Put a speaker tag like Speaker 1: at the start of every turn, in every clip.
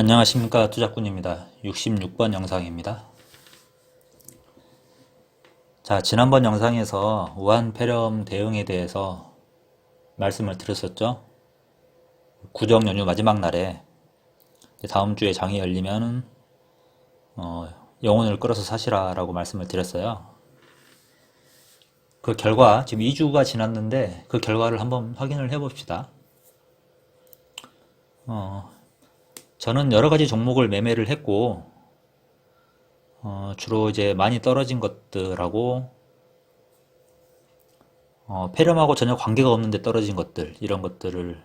Speaker 1: 안녕하십니까 투자꾼입니다. 66번 영상입니다. 자 지난번 영상에서 우한 폐렴 대응에 대해서 말씀을 드렸었죠. 구정 연휴 마지막 날에 다음 주에 장이 열리면 어, 영혼을 끌어서 사시라라고 말씀을 드렸어요. 그 결과 지금 2주가 지났는데 그 결과를 한번 확인을 해봅시다. 어, 저는 여러 가지 종목을 매매를 했고, 어, 주로 이제 많이 떨어진 것들하고, 어, 폐렴하고 전혀 관계가 없는데 떨어진 것들, 이런 것들을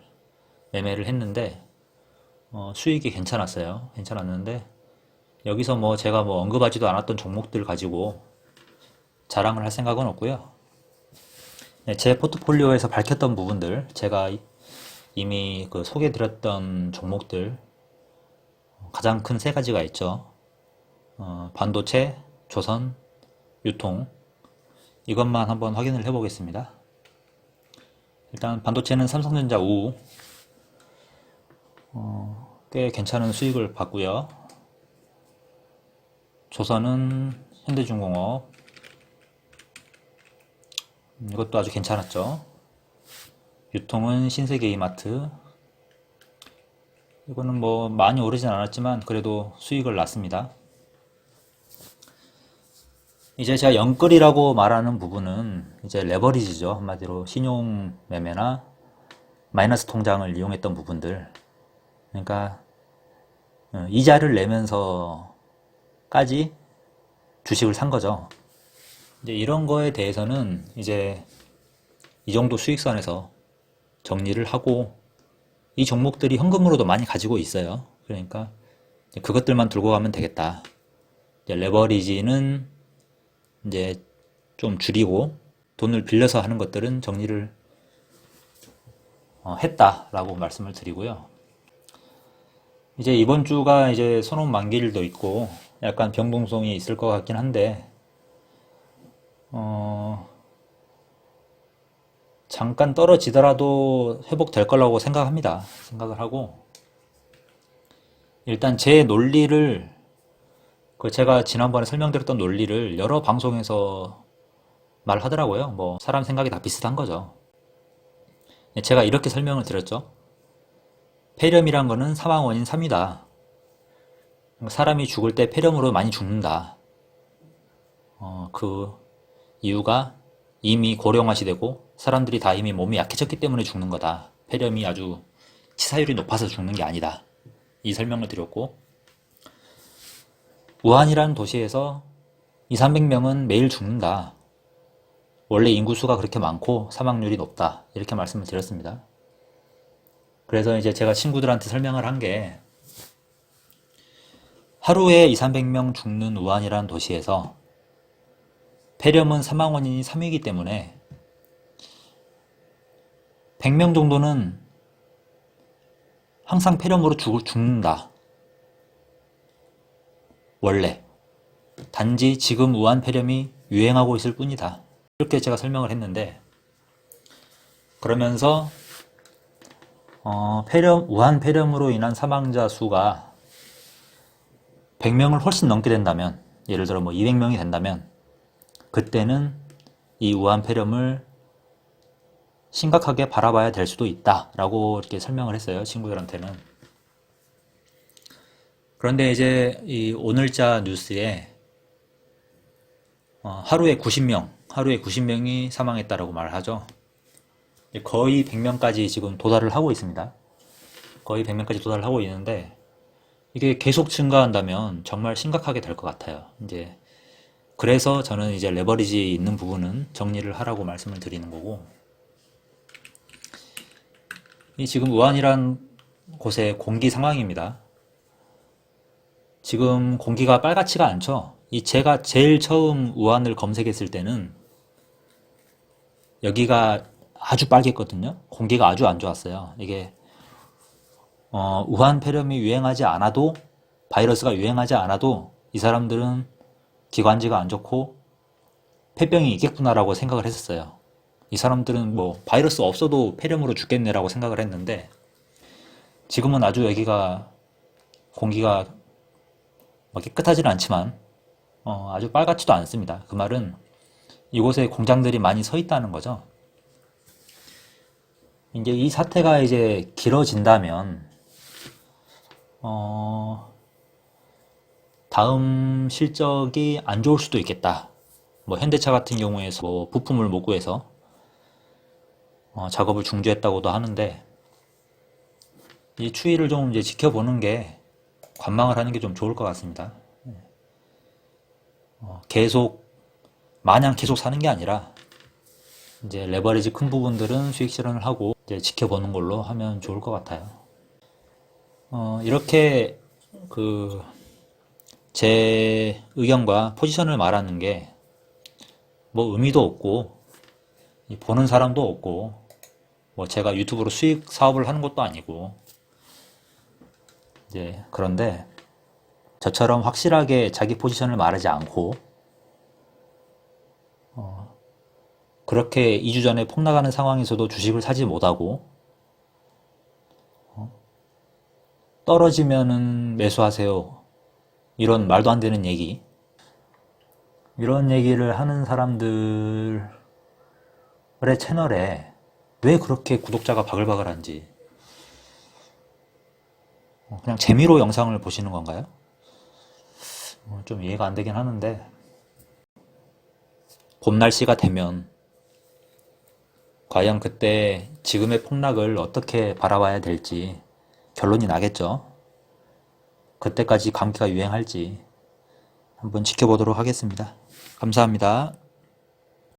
Speaker 1: 매매를 했는데, 어, 수익이 괜찮았어요. 괜찮았는데, 여기서 뭐 제가 뭐 언급하지도 않았던 종목들 가지고 자랑을 할 생각은 없고요. 네, 제 포트폴리오에서 밝혔던 부분들, 제가 이- 이미 그 소개드렸던 종목들, 가장 큰 세 가지가 있죠. 어, 반도체, 조선, 유통. 이것만 한번 확인을 해보겠습니다. 일단 반도체는 삼성전자 우, 어, 꽤 괜찮은 수익을 봤고요. 조선은 현대중공업, 음, 이것도 아주 괜찮았죠. 유통은 신세계 이마트, 이거는 뭐 많이 오르진 않았지만 그래도 수익을 났습니다. 이제 제가 영끌이라고 말하는 부분은 이제 레버리지죠. 한마디로 신용 매매나 마이너스 통장을 이용했던 부분들. 그러니까 어, 이자를 내면서까지 주식을 산 거죠. 이제 이런 거에 대해서는 이제 이 정도 수익선에서 정리를 하고 이 종목들이 현금으로도 많이 가지고 있어요. 그러니까 그것들만 들고 가면 되겠다. 이제 레버리지는 이제 좀 줄이고 돈을 빌려서 하는 것들은 정리를 어, 했다라고 말씀을 드리고요. 이제 이번 주가 이제 선언 만기일도 있고 약간 변동성이 있을 것 같긴 한데 어, 잠깐 떨어지더라도 회복될 거라고 생각합니다. 생각을 하고 일단 제 논리를 그 제가 지난번에 설명드렸던 논리를 여러 방송에서 말하더라고요. 뭐 사람 생각이 다 비슷한 거죠. 제가 이렇게 설명을 드렸죠. 폐렴이란 거는 사망 원인 3이다. 사람이 죽을 때 폐렴으로 많이 죽는다. 어, 그 이유가 이미 고령화 시되고 사람들이 다 이미 몸이 약해졌기 때문에 죽는 거다. 폐렴이 아주 치사율이 높아서 죽는 게 아니다. 이 설명을 드렸고 우한이라는 도시에서 2, 300명은 매일 죽는다. 원래 인구수가 그렇게 많고 사망률이 높다. 이렇게 말씀을 드렸습니다. 그래서 이제 제가 친구들한테 설명을 한 게 하루에 2, 300명 죽는 우한이라는 도시에서 폐렴은 사망 원인이 3이기 때문에 100명 정도는 항상 폐렴으로 죽, 죽는다. 원래. 단지 지금 우한 폐렴이 유행하고 있을 뿐이다. 이렇게 제가 설명을 했는데, 그러면서, 어, 폐렴, 우한 폐렴으로 인한 사망자 수가 100명을 훨씬 넘게 된다면, 예를 들어 뭐 200명이 된다면, 그때는 이 우한 폐렴을 심각하게 바라봐야 될 수도 있다 라고 이렇게 설명을 했어요 친구들한테는. 그런데 이제 이 오늘자 뉴스에 어, 하루에 90명 하루에 90명이 사망했다라고 말을 하죠. 거의 100명까지 지금 도달을 하고 있습니다. 거의 100명까지 도달을 하고 있는데 이게 계속 증가한다면 정말 심각하게 될 것 같아요. 이제 그래서 저는 이제 레버리지 있는 부분은 정리를 하라고 말씀을 드리는 거고 이 지금 우한이란 곳의 공기 상황입니다. 지금 공기가 빨갛지가 않죠. 이 제가 제일 처음 우한을 검색했을 때는 여기가 아주 빨갰거든요. 공기가 아주 안 좋았어요. 이게 어, 우한 폐렴이 유행하지 않아도 바이러스가 유행하지 않아도 이 사람들은 기관지가 안 좋고 폐병이 있겠구나라고 생각을 했었어요. 이 사람들은 뭐 바이러스 없어도 폐렴으로 죽겠네라고 생각을 했는데 지금은 아주 여기가 공기가 뭐 깨끗하지는 않지만 어, 아주 빨갛지도 않습니다. 그 말은 이곳에 공장들이 많이 서 있다는 거죠. 이제 이 사태가 이제 길어진다면 어, 다음 실적이 안 좋을 수도 있겠다. 뭐 현대차 같은 경우에 뭐 부품을 못 구해서 어, 작업을 중지했다고도 하는데 이 추이를 좀 이제 지켜보는 게 관망을 하는 게 좀 좋을 것 같습니다. 어, 계속 마냥 계속 사는 게 아니라 이제 레버리지 큰 부분들은 수익 실현을 하고 이제 지켜보는 걸로 하면 좋을 것 같아요. 어, 이렇게 그 제 의견과 포지션을 말하는 게 뭐 의미도 없고 이 보는 사람도 없고 뭐 제가 유튜브로 수익 사업을 하는 것도 아니고 이제 그런데 저처럼 확실하게 자기 포지션을 말하지 않고 어, 그렇게 2주 전에 폭락하는 상황에서도 주식을 사지 못하고 어, 떨어지면은 매수하세요. 이런 말도 안 되는 얘기. 이런 얘기를 하는 사람들의 채널에 왜 그렇게 구독자가 바글바글한지 어, 그냥 재미로 영상을 보시는 건가요? 어, 좀 이해가 안 되긴 하는데 봄 날씨가 되면 과연 그때 지금의 폭락을 어떻게 바라봐야 될지 결론이 나겠죠. 그때까지 감기가 유행할지 한번 지켜보도록 하겠습니다. 감사합니다.